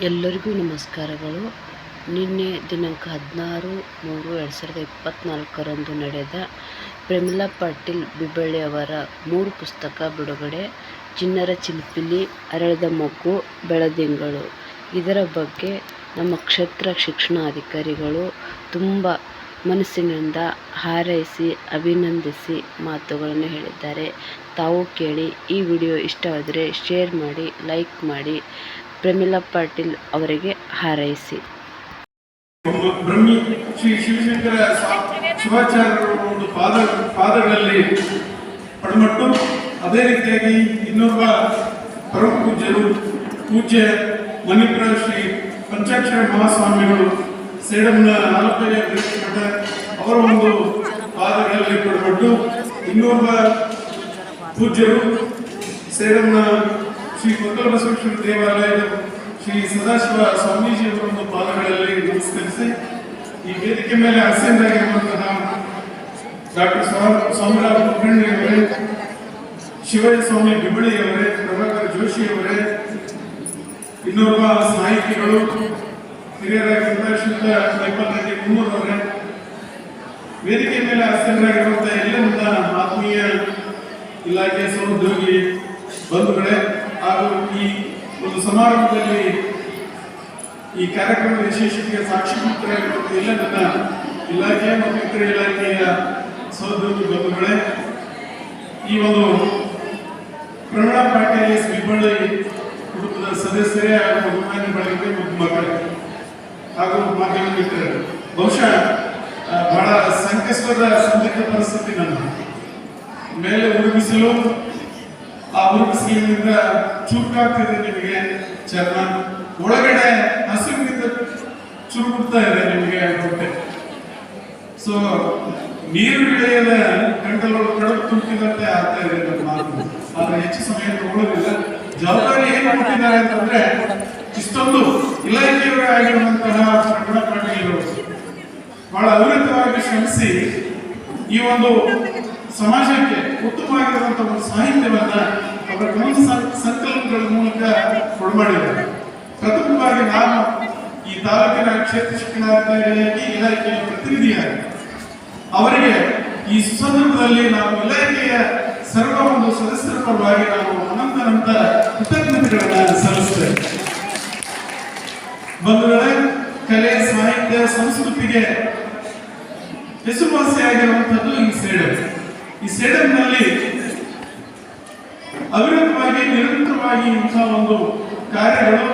ಎಲ್ಲರಿಗೂ ನಮಸ್ಕಾರಗಳು. ನಿನ್ನೆ ದಿನಾಂಕ ಹದಿನಾರು ಮೂರು ಎರಡು ಸಾವಿರದ ಇಪ್ಪತ್ತ್ನಾಲ್ಕರಂದು ನಡೆದ ಪ್ರಮಿಳಾ ಪಾಟೀಲ್ ಬಿಬಳ್ಳಿ ಅವರ ಮೂರು ಪುಸ್ತಕ ಬಿಡುಗಡೆ ಚಿನ್ನರ ಚಿಲ್ಪಿಲಿ, ಅರಳದ ಮಗು, ಬೆಳದಿಂಗಳು. ಇದರ ಬಗ್ಗೆ ನಮ್ಮ ಕ್ಷೇತ್ರ ಶಿಕ್ಷಣಾಧಿಕಾರಿಗಳು ತುಂಬ ಮನಸ್ಸಿನಿಂದ ಹಾರೈಸಿ, ಅಭಿನಂದಿಸಿ ಮಾತುಗಳನ್ನು ಹೇಳಿದ್ದಾರೆ. ತಾವು ಕೇಳಿ ಈ ವಿಡಿಯೋ ಇಷ್ಟವಾದರೆ ಶೇರ್ ಮಾಡಿ, ಲೈಕ್ ಮಾಡಿ ಪ್ರಮಿಳಾ ಪಾಟೀಲ್ ಅವರಿಗೆ ಹಾರೈಸಿ. ಶ್ರೀ ಶಿವಶಂಕರ ಶಿವಾಚಾರ್ಯರ ಒಂದು ಪಾದ, ಪಾದಗಳಲ್ಲಿ ಪಡಮಟ್ಟು, ಅದೇ ರೀತಿಯಾಗಿ ಇನ್ನೊಬ್ಬ ಪರಮ ಪೂಜ್ಯರು, ಪೂಜ್ಯ ಮಣಿಪುರ ಶ್ರೀ ಪಂಚಾಕ್ಷರ ಮಹಾಸ್ವಾಮಿಗಳು, ಸೇಡಂನ ನಾಲ್ಕನೇ ಮಠ ಅವರ ಒಂದು ಪಾದಗಳಲ್ಲಿ ಪಡಮಟ್ಟು, ಇನ್ನೊಬ್ಬ ಪೂಜ್ಯರು, ಸೇಡಂನ ಶ್ರೀ ಮಂಗಲ ಬಸವೇಶ್ವರ ದೇವಾಲಯದ ಶ್ರೀ ಸದಾಶಿವ ಸ್ವಾಮೀಜಿ ಅವರ ಒಂದು ಪಾದಗಳಲ್ಲಿ ನಮಸ್ಕರಿಸಿ, ಈ ವೇದಿಕೆ ಮೇಲೆ ಆಸೀನರಾಗಿರುವಂತಹ ಡಾಕ್ಟರ್ ಸ್ವಾಮಿರಾವ್ ಕುಲಕರ್ಣಿ ಅವರೇ ಶಿವಯ್ಯ ಸ್ವಾಮಿ ಬಿಬಳಿ ಅವರೇ ಪ್ರಭಾಕರ್ ಜೋಶಿ ಅವರೇ ಇನ್ನೊಬ್ಬ ಸಾಹಿತಿಗಳು, ಹಿರಿಯರಾಗಿ ಮೈಪಾಲ್ ರೆಡ್ಡಿ ಮುನ್ನೂರ್ ವೇದಿಕೆ ಮೇಲೆ ಆಸೀನರಾಗಿರುವಂತಹ ಎಲ್ಲ ಆತ್ಮೀಯ ಇಲಾಖೆ ಸಹೋದ್ಯೋಗಿ ಬಂಧುಗಳೇ, ಹಾಗೂ ಈ ಒಂದು ಸಮಾರಂಭದಲ್ಲಿ ಈ ಕಾರ್ಯಕ್ರಮದ ವಿಶೇಷತೆಗೆ ಸಾಕ್ಷಿ ಎಲ್ಲ ನನ್ನ ಇಲಾಖೆ ಮತ್ತು ಇತರ ಇಲಾಖೆಯ ಸಹೋದ್ಯೋಗಿ ಬಂಧುಗಳೇ, ಈ ಒಂದು ಪ್ರವೀಣ ಪಾಟೀಲ್ ಎಸ್ ಬಿಬ್ಬಳ್ಳಿ ಕುಟುಂಬದ ಸದಸ್ಯರೇ ಹಾಗೂ ಅಭಿಮಾನಿ ಬಳಗಕ್ಕೆ ಮತ್ತು ಹಾಗೂ ಮಾಧ್ಯಮ ಮಿತ್ರರು ಬಹುಶಃ ಬಹಳ ಸಂಕಷ್ಟದ ಸಂದಿಗ್ಧ ಪರಿಸ್ಥಿತಿ ನನ್ನ ಮೇಲೆ ಉರುಗಿಸಲು ಆ ಉರುಗಿಸಲಿನಿಂದ ಚುರುಕಾಗ್ತಿದೆ ನಿಮಗೆ ಚರ್ಮ ಒಳಗಡೆ ಹಸಿವಿನಿಂದ ಚುರುಕುತ್ತಾ ಇದೆ ನಿಮಗೆ ಹೊಟ್ಟೆ ಸೊ ನೀರು ಇಳಿಯದ ಗಂಟಲೊಳಗೆ ಕಡಲು ತುಂಬಿದಂತೆ ಆಗ್ತಾ ಇದೆ ನಮ್ಮ ಮಾತು. ಆದ್ರೆ ಹೆಚ್ಚು ಸಮಯ ತಗೊಳ್ಳೋದಿಲ್ಲ. ಜವಾಬ್ದಾರಿ ಏನು ಕೊಟ್ಟಿದ್ದಾರೆ ಅಂತಂದ್ರೆ, ಇಷ್ಟೊಂದು ಇಲಾಖೆಯವರೇ ಆಗಿರುವಂತಹ ಪಾಟೀಲರು ಬಹಳ ಅವಿರತವಾಗಿ ಶ್ರಮಿಸಿ ಈ ಒಂದು ಸಮಾಜಕ್ಕೆ ಉತ್ತಮವಾಗಿರುವಂತಹ ಒಂದು ಸಾಹಿತ್ಯವನ್ನ ಅವರ ಸಂಕಲ್ಪಗಳ ಸಂಕಲನಗಳ ಮೂಲಕ ಕೊಡಮಾಡಿದ್ದಾರೆ. ಪ್ರಥಮವಾಗಿ ನಾನು ಈ ತಾಲೂಕಿನ ಕ್ಷೇತ್ರ ಶಿಕ್ಷಣಾಧಿಕಾರಿಯಾಗಿ ಇಲಾಖೆಯ ಪ್ರತಿನಿಧಿಯಾಗಿ. ಅವರಿಗೆ ಈ ಸುಸಂದರ್ಭದಲ್ಲಿ ನಾವು ಇಲಾಖೆಯ ಸರ್ವ ಒಂದು ಸದಸ್ಯರ ಪರವಾಗಿ ನಾವು ಅನಂತನಂತ ಕೃತಜ್ಞತೆಗಳನ್ನ ಸಲ್ಲಿಸ್ತೇವೆ. ವೇಳೆ ಕಲೆ, ಸಾಹಿತ್ಯ, ಸಂಸ್ಕೃತಿಗೆ ಹೆಸರುವಾಸಿಯಾಗಿರುವಂಥದ್ದು ಈ ಸೇಡಂ. ಈ ಸೇಡಂನಲ್ಲಿ ಅವಿರತವಾಗಿ ನಿರಂತರವಾಗಿ ಇಂಥ ಒಂದು ಕಾರ್ಯಗಳು